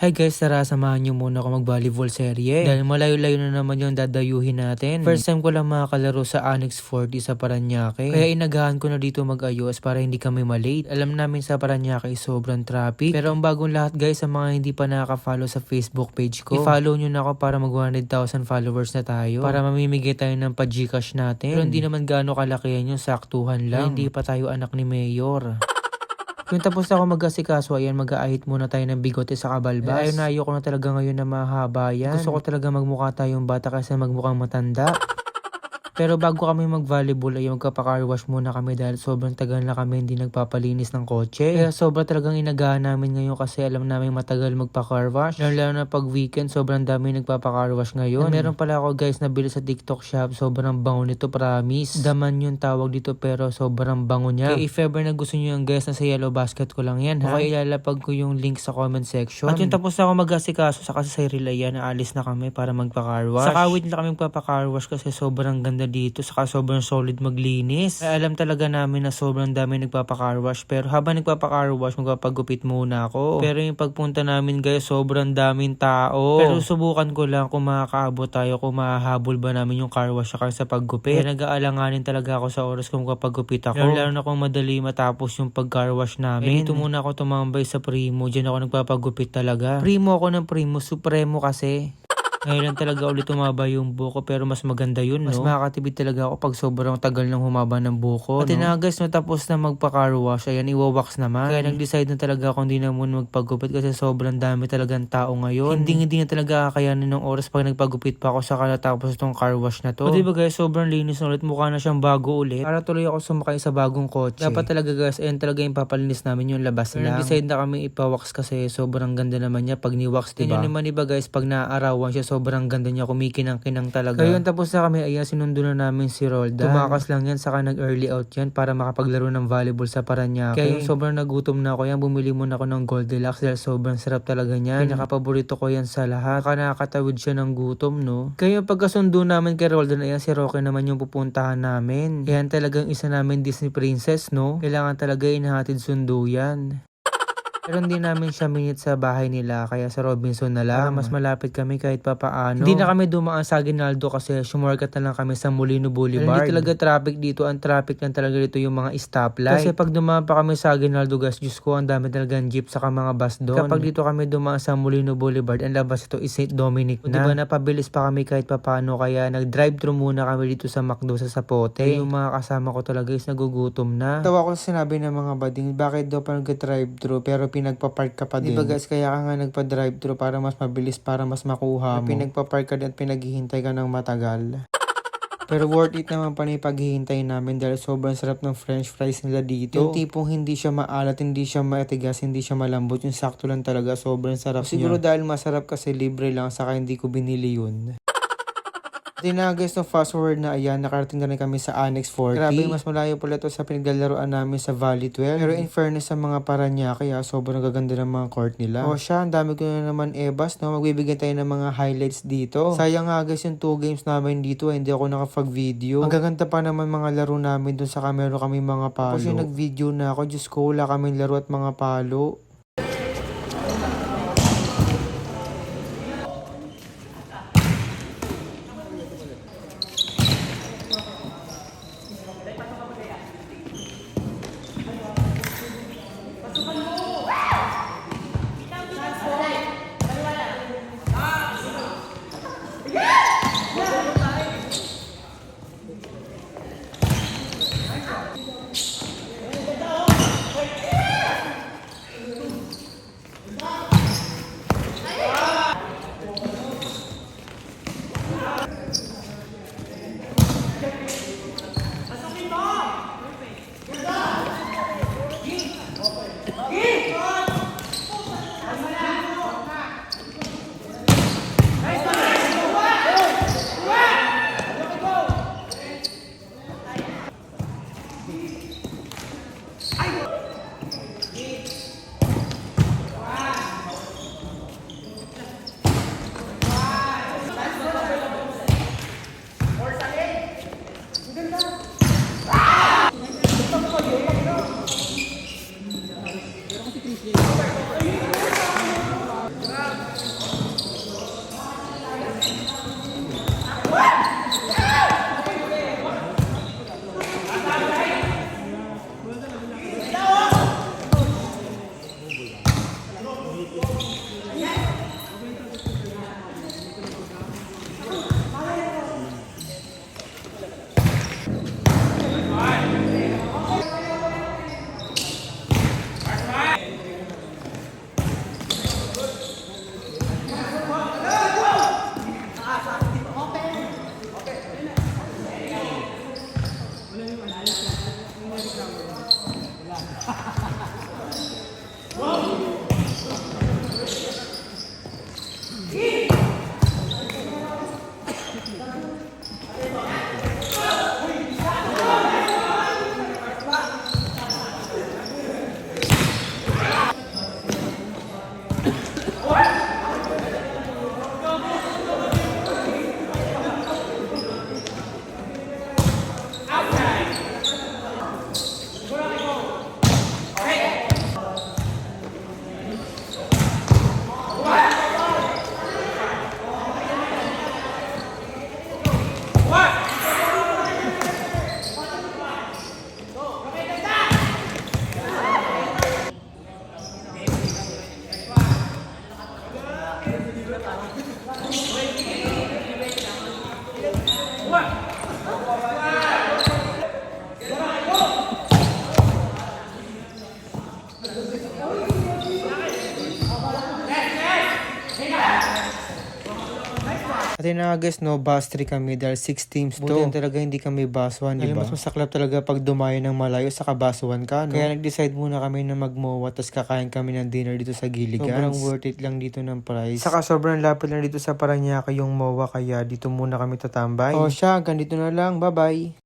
Hi guys, tara samahan niyo muna ako mag-volleyball serye. Dahil malayo-layo na naman yung dadayuhin natin. First time ko lang makakalaro sa Annex 40 sa Paranaque. Kaya inagahan ko na dito mag-ayos para hindi kami malate. Alam namin sa Paranaque sobrang traffic. Pero ang bagong lahat guys, sa mga hindi pa nakaka-follow sa Facebook page ko, i-follow nyo na ako para mag 100,000 followers na tayo. Para mamimigay tayo ng pa-Gcash natin. Pero hindi naman gaano kalaki yan yung saktuhan lang. Hindi pa tayo anak ni Mayor. Kung tapos ako mag-asikaso, ayan, mag-aahit muna tayo ng bigote sa kabalbas. Ayun na, ayoko na talaga ngayon na mahaba yan. Gusto ko talaga magmukha tayong bata kasi magmukhang matanda. Pero bago kami mag-volleyball ay magkapa-car wash muna kami dahil sobrang tagal na kami hindi nagpapalinis ng kotse. Kaya sobra talagang inagahan namin ngayon kasi alam namin matagal magpa-car wash. Lalo, lalo na pag weekend, sobrang dami nagpapa-car wash ngayon. And meron pala ako guys nabili sa TikTok shop. Sobrang bango nito, promise. Daman yung tawag dito pero sobrang bango niya. Kaya if ever na gusto nyo yung guys, nasa yellow basket ko lang yan ha. Okay, ilalapag ko yung link sa comment section. At yung tapos na ako mag-asikaso sa kasi sa Cyril ayan, aalis na kami para magpa-car wash. Sa kawit na kami magpapa-car wash kasi sobrang ganda dito saka sobrang solid maglinis. Kaya alam talaga namin na sobrang dami nagpapa-car wash pero habang nagpapa-car wash magpapagupit muna ako. Pero yung pagpunta namin guys sobrang daming tao. Pero subukan ko lang kung makakaabot tayo kung mahahabol ba namin yung car wash saka sa paggupit. Kaya nag-aalanganin talaga ako sa oras kung magpapagupit ako. Lalo, lalo na kung madali matapos yung pag-car wash namin. Eh, dito muna ako tumambay sa Primo. Diyan ako nagpapagupit talaga. Primo ako ng Primo. Supremo kasi. Ngayon lang talaga ulit humaba yung buko pero mas maganda yun, no? Mas makakatipid talaga ako pag sobrang tagal ng humaba ng buko, At no? guys, matapos na magpa-car wash, ayan, iwawax naman. Kaya nag-decide na talaga ako hindi na muna magpagupit kasi sobrang dami talagang tao ngayon. Hindi hindi na talaga kakayanin ng oras pag nagpagupit pa ako sa natapos itong car wash na to. O diba guys, sobrang linis na ulit. Mukha na siyang bago ulit. Para tuloy ako sumakay sa bagong kotse. Dapat talaga guys, ayan talaga yung papalinis namin yung labas Pero lang. Nag-decide na kami ipawax kasi sobrang ganda naman niya pag ni-wax, diba? Ganyan naman iba guys, pag naarawan siya, sobrang ganda niya, kumikinang-kinang talaga. Kaya yun, tapos na kami, ayan, sinundo na namin si Roldan. Tumakas lang yan, saka nag-early out yan para makapaglaro ng volleyball sa Paranaque. Kaya yung sobrang nagutom na ako yan, bumili muna ako ng Goldilocks dahil sobrang sarap talaga niyan. Pinakapaborito ko yan sa lahat. Saka nakakatawid siya ng gutom, no? Kaya yung pagkasundo namin kay Roldan, ayan, si Rocky naman yung pupuntahan namin. Yan talagang isa namin Disney princess, no? Kailangan talaga inahatid sundo yan. Pero hindi namin siya minute sa bahay nila kaya sa Robinson na lang. Mas malapit kami kahit papaano. Hindi na kami dumaan sa Aguinaldo kasi sumorkat na lang kami sa Molino Boulevard. Hindi talaga traffic dito. Ang traffic lang talaga dito yung mga stoplight. Kasi pag dumaan pa kami sa Aguinaldo gas, Diyos ko, ang dami talagang jeep saka mga bus doon. Kapag dito kami dumaan sa Molino Boulevard, ang labas ito is St. Dominic na. Diba napabilis pa kami kahit papaano kaya nag-drive-thru muna kami dito sa McDo sa Sapote. Yung mga kasama ko talaga is nagugutom na. Tawa ko sa sinabi ng mga bading, bakit daw pa nag-drive-thru pero pinagpa-park ka pa din? Di ba guys, kaya ka nga nagpa-drive-thru para mas mabilis, para mas makuha mo. Pinagpa-park ka din at pinaghihintay ka ng matagal. Pero worth it naman pa na yung paghihintay namin dahil sobrang sarap ng french fries nila dito. Yung tipong hindi siya maalat, hindi siya matigas, hindi siya malambot. Yung sakto lang talaga, sobrang sarap Siguro dahil masarap kasi libre lang, saka hindi ko binili yun. Di na guys, no fast forward na ayan, nakarating na rin kami sa Annex 40. Grabe, mas malayo pala to sa pinaglalaroan namin sa Valley 12. Pero in fairness sa mga Paranaque, kaya sobrang gaganda ng mga court nila. O siya, ang dami ko na naman ebas, no? Magbibigyan tayo ng mga highlights dito. Sayang nga guys, yung two games namin dito, eh, hindi ako nakapag-video. Ang gaganda pa naman mga laro namin dun sa kamero kami mga palo. Kasi nag-video na ako, Diyos ko, wala kaming laro at mga palo. At nga guys, no, bus 3 kami dahil 6 teams to. Buti talaga hindi kami bus 1, di ba? mas masaklap talaga pag dumayo ng malayo sa bus 1 ka, no? Kaya nag-decide muna kami na magmowa tapos kakain kami ng dinner dito sa Gilligan. Sobrang worth it lang dito ng price. Saka sobrang lapit lang dito sa Paranaque yung mowa kaya dito muna kami tatambay. O siya, ganito na lang. Bye-bye!